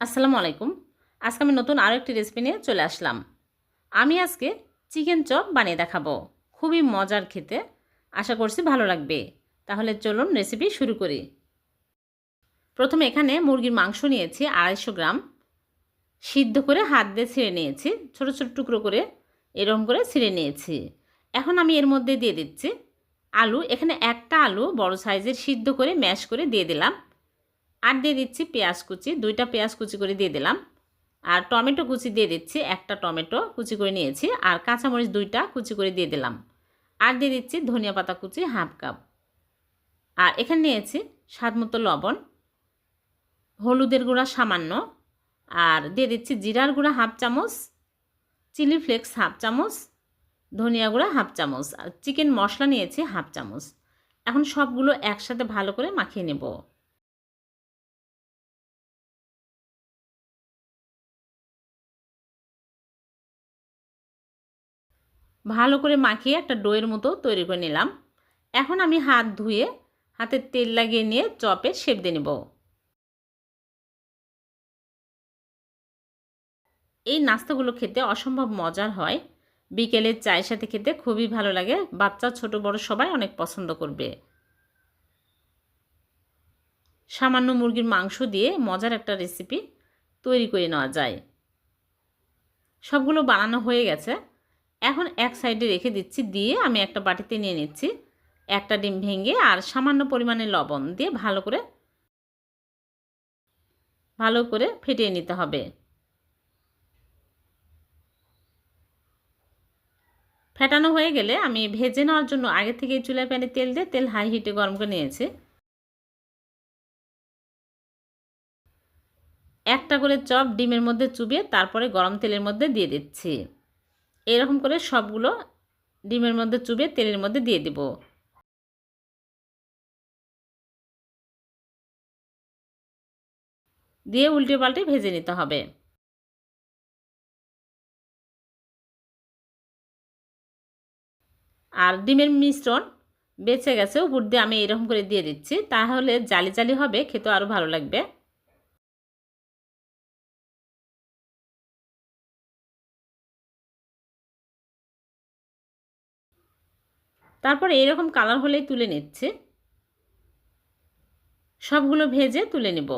আসসালামু আলাইকুম। আজকে আমি নতুন আরও একটি রেসিপি নিয়ে চলে আসলাম। আমি আজকে চিকেন চপ বানিয়ে দেখাবো। খুবই মজার খেতে। আশা করছি ভালো লাগবে। তাহলে চলুন রেসিপি শুরু করি। প্রথমে এখানে মুরগির মাংস নিয়েছি আড়াইশো গ্রাম। সিদ্ধ করে হাত দিয়ে ছিঁড়ে নিয়েছি। ছোট ছোট টুকরো করে এরকম করে ছিঁড়ে নিয়েছি। এখন আমি এর মধ্যে দিয়ে দিচ্ছি আলু। এখানে একটা আলু বড় সাইজের সিদ্ধ করে ম্যাশ করে দিয়ে দিলাম। আর দিয়ে দিচ্ছি পেঁয়াজ কুচি, দুইটা পেঁয়াজ কুচি করে দিয়ে দিলাম। আর টমেটো কুচি দিয়ে দিচ্ছি, একটা টমেটো কুচি করে নিয়েছি। আর কাঁচামরিচ দুইটা কুচি করে দিয়ে দিলাম। আর দিয়ে দিচ্ছি ধনিয়া পাতা কুচি হাফ কাপ। আর এখানে নিয়েছি স্বাদ মতো লবণ, হলুদের গুঁড়া সামান্য। আর দিয়ে দিচ্ছি জিরার গুঁড়া হাফ চামচ, চিলি ফ্লেক্স হাফ চামচ, ধনিয়া গুঁড়া হাফ চামচ। আর চিকেন মশলা নিয়েছি হাফ চামচ। এখন সবগুলো একসাথে ভালো করে মাখিয়ে নেব। ভালো করে মাখিয়ে একটা ডোয়ের মতো তৈরি করে নিলাম। এখন আমি হাত ধুয়ে, হাতে তেল লাগিয়ে নিয়ে চপে শেপ দিয়ে নেব। এই নাস্তাগুলো খেতে অসম্ভব মজার হয়। বিকেলের চায়ের সাথে খেতে খুবই ভালো লাগে। বাচ্চা, ছোট, বড় সবাই অনেক পছন্দ করবে। সামান্য মুরগির মাংস দিয়ে মজার একটা রেসিপি তৈরি করে নেওয়া যায়। সবগুলো বানানো হয়ে গেছে। এখন এক সাইডে রেখে দিচ্ছি, দিয়ে আমি একটা বাটিতে নিয়ে নিচ্ছি। একটা ডিম ভেঙে আর সামান্য পরিমাণে লবণ দিয়ে ভালো করে ভালো করে ফেটিয়ে নিতে হবে। ফেটানো হয়ে গেলে আমি ভেজে নেওয়ার জন্য আগে থেকে চুলায় প্যানে তেল দিয়ে তেল হাই হিটে গরম করে নিয়েছি। একটা করে চপ ডিমের মধ্যে চুবিয়ে তারপরে গরম তেলের মধ্যে দিয়ে দিচ্ছি। এরকম করে সবগুলো ডিমের মধ্যে চুবে তেলের মধ্যে দিয়ে দিব। দিয়ে উল্টে পাল্টে ভেজে নিতে হবে। আর ডিমের মিশ্রণ বেঁচে গেছে, উপর দিয়ে আমি এরকম করে দিয়ে দিচ্ছি, তাহলে জালি জালি হবে, খেতে আরও ভালো লাগবে। তারপর এইরকম কালার হলেই তুলে নিচ্ছে। সবগুলো ভেজে তুলে নেব।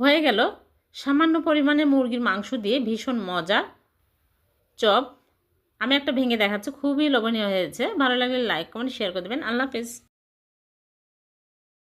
হয়ে গেল। সামান্য পরিমাণে মুরগির মাংস দিয়ে ভীষণ মজা। চপ, আমি একটা ভেঙে দেখাচ্ছি, খুবই লোভনীয় হয়েছে। ভালো লাগলে লাইক কমেন্ট শেয়ার করে দেবেন। আল্লাহ হাফেজ।